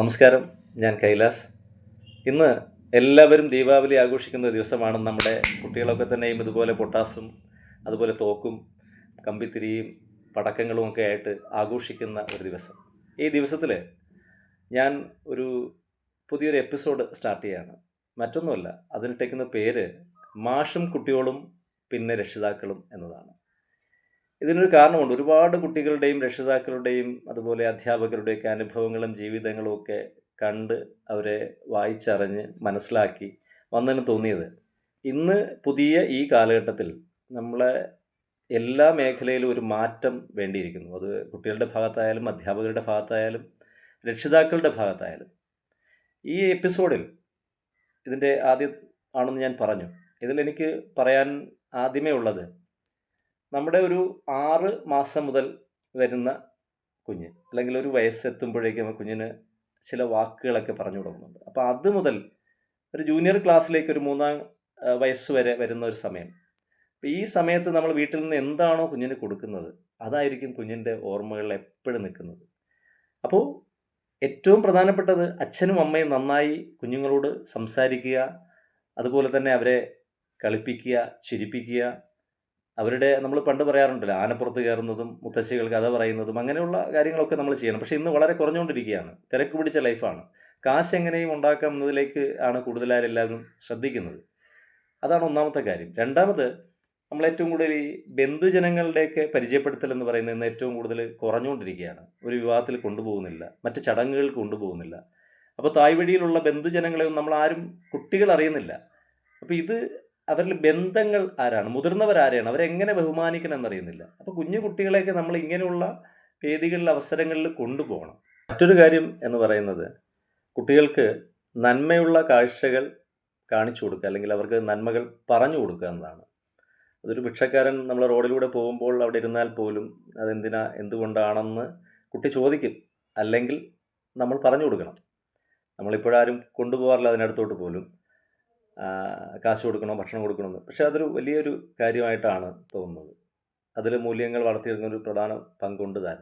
നമസ്കാരം ഞാൻ കൈലാസ്. ഇന്ന് എല്ലാവരും ദീപാവലി ആഘോഷിക്കുന്ന ദിവസമാണ്. നമ്മുടെ കുട്ടികളൊക്കെ തന്നെയും ഇതുപോലെ പൊട്ടാസും അതുപോലെ തോക്കും കമ്പിത്തിരിയും പടക്കങ്ങളും ഒക്കെ ആയിട്ട് ആഘോഷിക്കുന്ന ഒരു ദിവസം. ഈ ദിവസത്തിൽ ഞാൻ ഒരു പുതിയൊരു എപ്പിസോഡ് സ്റ്റാർട്ട് ചെയ്യാണ്. മറ്റൊന്നുമല്ല അതിനിട്ടേക്കുന്ന പേര് മാഷും കുട്ടികളും പിന്നെ രക്ഷിതാക്കളും എന്നതാണ്. ഇതിനൊരു കാരണമുണ്ട്. ഒരുപാട് കുട്ടികളുടെയും രക്ഷിതാക്കളുടെയും അതുപോലെ അധ്യാപകരുടെയൊക്കെ അനുഭവങ്ങളും ജീവിതങ്ങളും ഒക്കെ കണ്ട് അവരെ വായിച്ചറിഞ്ഞ് മനസ്സിലാക്കി വന്നതിന് തോന്നിയത്. ഇന്ന് പുതിയ ഈ കാലഘട്ടത്തിൽ നമ്മളെ എല്ലാ മേഖലയിലും ഒരു മാറ്റം വേണ്ടിയിരിക്കുന്നു. അത് കുട്ടികളുടെ ഭാഗത്തായാലും അധ്യാപകരുടെ ഭാഗത്തായാലും രക്ഷിതാക്കളുടെ ഭാഗത്തായാലും. ഈ എപ്പിസോഡിൽ ഇതിന്റെ ആദ്യം ആണെന്ന് ഞാൻ പറഞ്ഞു. ഇതിലെനിക്ക് പറയാൻ ആദ്യമേ ഉള്ളത് നമ്മുടെ ഒരു ആറ് മാസം മുതൽ വരുന്ന കുഞ്ഞ് അല്ലെങ്കിൽ ഒരു വയസ്സെത്തുമ്പോഴേക്കും കുഞ്ഞിന് ചില വാക്കുകളൊക്കെ പറഞ്ഞു തുടങ്ങുന്നുണ്ട്. അപ്പോൾ അത് മുതൽ ഒരു ജൂനിയർ ക്ലാസ്സിലേക്ക് ഒരു മൂന്നാം വയസ്സ് വരെ വരുന്ന ഒരു സമയം. അപ്പോൾ ഈ സമയത്ത് നമ്മൾ വീട്ടിൽ നിന്ന് എന്താണോ കുഞ്ഞിന് കൊടുക്കുന്നത് അതായിരിക്കും കുഞ്ഞിന്റെ ഓർമ്മകളിൽ എപ്പോഴും നിൽക്കുന്നത്. അപ്പോൾ ഏറ്റവും പ്രധാനപ്പെട്ടത് അച്ഛനും അമ്മയും നന്നായി കുഞ്ഞുങ്ങളോട് സംസാരിക്കുക അതുപോലെ തന്നെ അവരെ കളിപ്പിക്കുക ചിരിപ്പിക്കുക അവരുടെ നമ്മൾ പണ്ട് പറയാറുണ്ടല്ലോ ആനപ്പുറത്ത് കയറുന്നതും മുത്തശ്ശികൾ കഥ പറയുന്നതും അങ്ങനെയുള്ള കാര്യങ്ങളൊക്കെ നമ്മൾ ചെയ്യണം. പക്ഷേ ഇന്ന് വളരെ കുറഞ്ഞുകൊണ്ടിരിക്കുകയാണ്. തിരക്ക് പിടിച്ച ലൈഫാണ്. കാശ് എങ്ങനെയും ഉണ്ടാക്കാം എന്നതിലേക്ക് ആണ് കൂടുതലായി എല്ലാവരും ശ്രദ്ധിക്കുന്നത്. അതാണ് ഒന്നാമത്തെ കാര്യം. രണ്ടാമത് നമ്മൾ ഏറ്റവും കൂടുതൽ ഈ ബന്ധുജനങ്ങളുടെയൊക്കെ പരിചയപ്പെടുത്തൽ എന്ന് പറയുന്നത് ഇന്ന് ഏറ്റവും കൂടുതൽ കുറഞ്ഞുകൊണ്ടിരിക്കുകയാണ്. ഒരു വിവാഹത്തിൽ കൊണ്ടുപോകുന്നില്ല. മറ്റ് ചടങ്ങുകൾ കൊണ്ടുപോകുന്നില്ല. അപ്പോൾ തായ്വഴിയിലുള്ള ബന്ധുജനങ്ങളെയൊന്നും നമ്മൾ ആരും കുട്ടികൾ അറിയുന്നില്ല. അപ്പോൾ ഇത് അവരിൽ ബന്ധങ്ങൾ ആരാണ്? മുതിർന്നവരാരെയാണ് അവരെങ്ങനെ ബഹുമാനിക്കണം എന്നറിയുന്നില്ല. അപ്പോൾ കുഞ്ഞു കുട്ടികളെയൊക്കെ നമ്മൾ ഇങ്ങനെയുള്ള വേദികളിൽ അവസരങ്ങളിൽ കൊണ്ടുപോകണം. മറ്റൊരു കാര്യം എന്ന് പറയുന്നത് കുട്ടികൾക്ക് നന്മയുള്ള കാഴ്ചകൾ കാണിച്ചു കൊടുക്കുക അല്ലെങ്കിൽ അവർക്ക് നന്മകൾ പറഞ്ഞു കൊടുക്കുക എന്നതാണ്. അതൊരു ഭിക്ഷക്കാരൻ നമ്മൾ റോഡിലൂടെ പോകുമ്പോൾ അവിടെ ഇരുന്നാൽ പോലും അതെന്തിനാ എന്തുകൊണ്ടാണെന്ന് കുട്ടി ചോദിക്കും. അല്ലെങ്കിൽ നമ്മൾ പറഞ്ഞു കൊടുക്കണം. നമ്മളിപ്പോഴാരും കൊണ്ടുപോകാറില്ല അതിനടുത്തോട്ട് പോലും. കാശ് കൊടുക്കണോ ഭക്ഷണം കൊടുക്കണമെന്ന് പക്ഷേ അതൊരു വലിയൊരു കാര്യമായിട്ടാണ് തോന്നുന്നത്. അതിൽ മൂല്യങ്ങൾ വളർത്തിയെടുക്കുന്ന ഒരു പ്രധാന പങ്കുണ്ട് താൻ.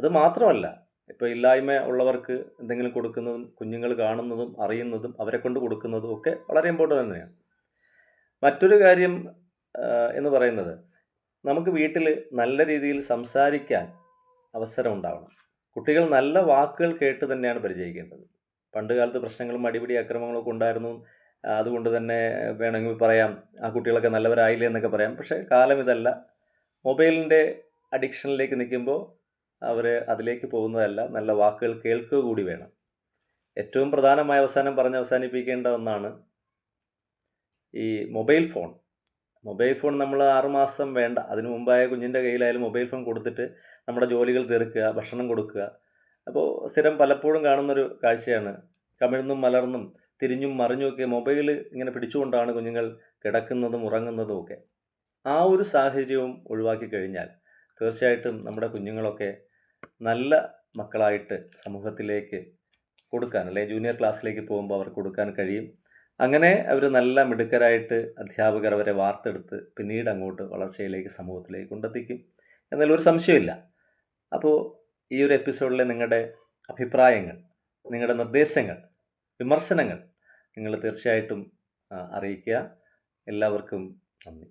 അത് മാത്രമല്ല ഇപ്പോൾ ഇല്ലായ്മ ഉള്ളവർക്ക് എന്തെങ്കിലും കൊടുക്കുന്നതും കുഞ്ഞുങ്ങൾ കാണുന്നതും അറിയുന്നതും അവരെ കൊണ്ട് കൊടുക്കുന്നതും ഒക്കെ വളരെ ഇമ്പോർട്ടന്റ് തന്നെയാണ്. മറ്റൊരു കാര്യം എന്ന് പറയുന്നത് നമുക്ക് വീട്ടിൽ നല്ല രീതിയിൽ സംസാരിക്കാൻ അവസരം ഉണ്ടാവണം. കുട്ടികൾ നല്ല വാക്കുകൾ കേട്ട് തന്നെയാണ് പരിചയിക്കേണ്ടത്. പണ്ട് കാലത്ത് പ്രശ്നങ്ങളും അടിപിടി അക്രമങ്ങളൊക്കെ ഉണ്ടായിരുന്നു. അതുകൊണ്ട് തന്നെ വേണമെങ്കിൽ പറയാം ആ കുട്ടികളൊക്കെ നല്ലവരായില്ലേ എന്നൊക്കെ പറയാം. പക്ഷേ കാലം ഇതല്ല. മൊബൈലിന്റെ അഡിക്ഷനിലേക്ക് നിൽക്കുമ്പോൾ അവർ അതിലേക്ക് പോകുന്നതല്ല. നല്ല വാക്കുകൾ കേൾക്കുക കൂടി വേണം. ഏറ്റവും പ്രധാനമായ അവസാനം പറഞ്ഞ് അവസാനിപ്പിക്കേണ്ട ഒന്നാണ് ഈ മൊബൈൽ ഫോൺ. മൊബൈൽ ഫോൺ നമ്മൾ ആറുമാസം വേണ്ട. അതിനു മുമ്പായ കുഞ്ഞിന്റെ കയ്യിലായാലും മൊബൈൽ ഫോൺ കൊടുത്തിട്ട് നമ്മുടെ ജോലികൾ തീർക്കുക ഭക്ഷണം കൊടുക്കുക. അപ്പോൾ സ്ഥിരം പലപ്പോഴും കാണുന്നൊരു കാഴ്ചയാണ്. കമിഴ്ന്നും മലർന്നും തിരിഞ്ഞും മറിഞ്ഞുമൊക്കെ മൊബൈൽ ഇങ്ങനെ പിടിച്ചുകൊണ്ടാണ് കുഞ്ഞുങ്ങൾ കിടക്കുന്നതും ഉറങ്ങുന്നതും ഒക്കെ. ആ ഒരു സാഹചര്യവും ഒഴിവാക്കി കഴിഞ്ഞാൽ തീർച്ചയായിട്ടും നമ്മുടെ കുഞ്ഞുങ്ങളൊക്കെ നല്ല മക്കളായിട്ട് സമൂഹത്തിലേക്ക് കൊടുക്കാൻ അല്ലെങ്കിൽ ജൂനിയർ ക്ലാസ്സിലേക്ക് പോകുമ്പോൾ അവർക്ക് കൊടുക്കാൻ കഴിയും. അങ്ങനെ അവർ നല്ല മിടുക്കരായിട്ട് അധ്യാപകർ അവരെ വാർത്തെടുത്ത് പിന്നീട് അങ്ങോട്ട് വളർച്ചയിലേക്ക് സമൂഹത്തിലേക്ക് കൊണ്ടെത്തിക്കും എന്നാൽ ഒരു സംശയമില്ല. അപ്പോൾ ഈ ഒരു എപ്പിസോഡിലെ നിങ്ങളുടെ അഭിപ്രായങ്ങൾ നിങ്ങളുടെ നിർദ്ദേശങ്ങൾ വിമർശനങ്ങൾ നിങ്ങൾ തീർച്ചയായിട്ടും അറിയിക്കുക. എല്ലാവർക്കും നന്ദി.